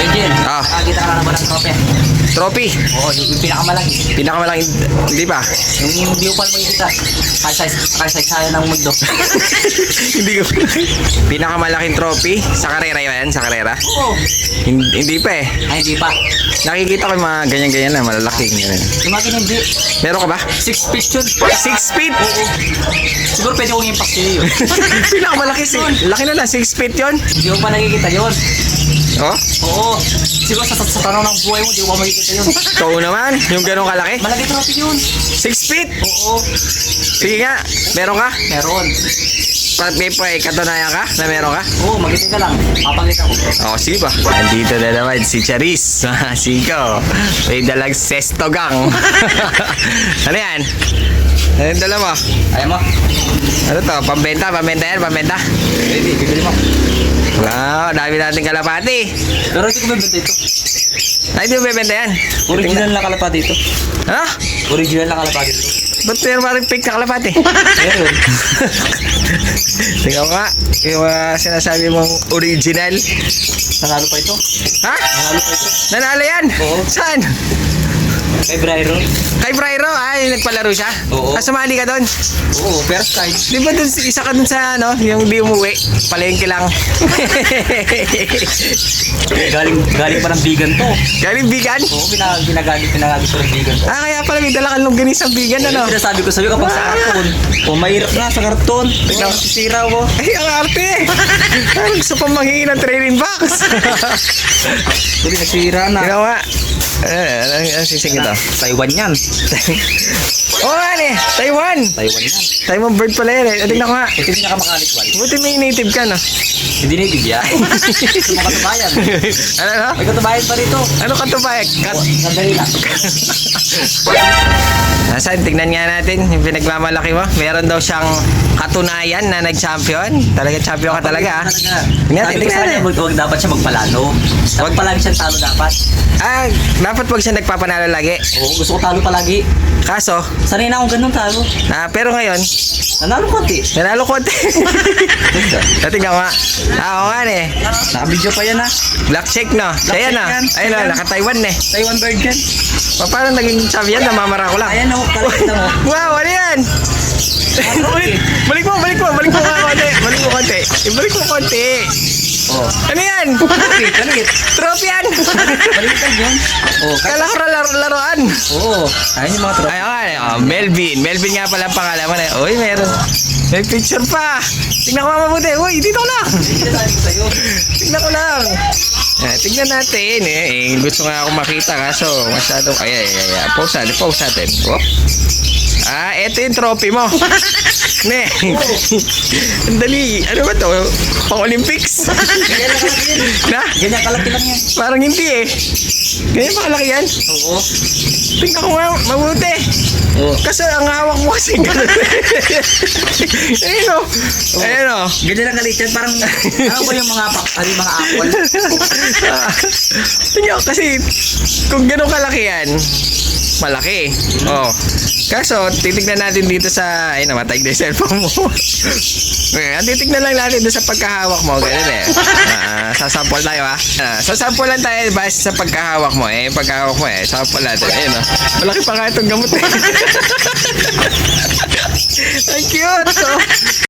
Virgin. Ah. Nakakita ka na ba ng trophy? Trophy. Oo, yung yung pinakamalaki. Pinakamalaking, hindi pa. Yung yung ko pa makikita. Kasay, kasay sayo ng mundo. hindi ko. Pinakamalaking trophy sa karera yan, sa karera. Oo. Hindi, hindi pa eh. Ay, hindi pa. Nakikita ko yung mga ganyan-ganyan na malalaking. Ganyan. Yung mga ganyan, hindi. Meron ka ba? Six feet yun. Six feet! Oo. Siguro pwede kong impact yun. Pinakamalaki si Laki na lang, six feet yon. Hindi ko pa nakikita yun. Oh, Oo. Siguro sa, sa, sa tanong ng buhay mo, hindi ko pa makikita yun. ikaw naman. Yung ganong kalaki. Malaki trophy yun. Six feet! Oo. Sige nga, meron ka? Meron. Pa- May pa katunayan ka na meron ka? Oo, magiting ka lang. Papakita ko. Oo, sige ba? Andito na naman si Charis. Siko. May dalang sestogang. ano yan? Yung dala mo? Ayaw mo? Ano to? Pambenta? Pambenta yan? Pambenta? Pwede, bibili mo. Wow, dami nating kalapati. Pero hindi ko bibenta ito. Ay, di mo bebenta yan? Original na kalapati ito. Ha? Original na kalapati ito. Ba't meron parang fake na kalapati? Meron. Tingnan nga. Yung uh, sinasabi mong original. Nanalo pa ito. Ha? Nanalo pa ito. Nanalo yan? Oo. Saan? Kay Bryro. Kay Bryro? Ay, nagpalaro siya? Oo. Ah, sumali ka doon? Oo, first time. Di ba dun, isa ka dun sa ano, yung di umuwi, palengke lang. Galing, galing pa ng vegan to. Galing bigan? Oo, pinag pinagalit, pinagalit ko ng vegan to. Ah, kaya pala may dala kang longganisa bigan, ano? Yung sinasabi ko sa'yo kapag sa karton. Kung mahirap na sa karton. Tignan mo sisira mo. Ay, ang arte! Parang gusto pa manghingi ng training box. Hindi, nagsira na. Tingnan mo nga. Eh, ano ang sisingit to? Taiwan yan. Oo nga eh, Taiwan! Taiwan yan. Taiwan bird pala yan eh. Tingnan ko nga. Ito yung nakamakalit wal. Buti may native ka, no? Hindi na ibigyan. Ito mga katubayan. ano, ano? May katubayan pa rito. Ano ka to ba? Kat Sandali lang. Nasaan? Tignan nga natin yung pinagmamalaki mo. Meron daw siyang katunayan na nag-champion. Talaga champion ka talaga ah. Tingnan, Sabi ko tingnan sa kanya, natin. wag, wag dapat siya magpalano. Wag palagi siya talo dapat. Ah, dapat wag siya nagpapanalo lagi. Oo, gusto ko talo palagi. Kaso, Sanay na akong ganun talo. ah, pero ngayon, Nanalo konti. nanalo konti. Natingnan ko nga. Ah, oo nga eh. Naka-video pa yan ha. Black shake no. Ayan na. yan. Ayun na, Ayan. naka-Taiwan eh. Taiwan bird yan. Pa- Paano naging champion? Namamara ko lang. Ayan o, kalita mo. Wow, ano yan? Ulit. Balik mo, balik mo, balik mo konti. Balik mo konti. Ibalik mo konti. Oo. Ano yan? Kalit, kalit. Trophy yan. Baliktad yun. Kalit. Kala ko laro laruan. Oo. Ayun yung mga trophy. Ay, okay. Oh, Melvin. Melvin nga pala ang pangalan mo. na- Uy, meron. May picture pa. Tingnan ko mabuti. Uy, dito lang. Tingnan ko lang. Eh, tingnan natin eh. Gusto nga akong makita kaso masyadong... Ay, ay, ay, ay. Pause natin, pause natin. Oh. Ah, eto yung trophy mo. ne. Ang dali. Ano ba to? Pang Olympics? Na? Ganyan kalaki lang yan. Parang hindi eh. Ganyan pa kalaki yan. Oo. Tingnan ko nga mabuti. Oo. Kasi ang hawak mo kasi ganun. Ayun o. Ayun o. Ganyan lang kalit yan. Parang, ano ba yung mga, ano yung mga apple? Ah, Tingnan ko kasi kung ganun kalaki yan, malaki. Oh. Kaso, titignan natin dito sa, ay namatay na yung cellphone mo. Ngayon, titignan lang natin doon sa pagkahawak mo. Ganun eh. Ah, sasample tayo ha. Ah, sasample lang tayo base sa pagkahawak mo. Eh, pagkahawak mo eh. Sample natin. Ayun oh. Malaki pa nga itong gamot eh. Ang cute. Oh.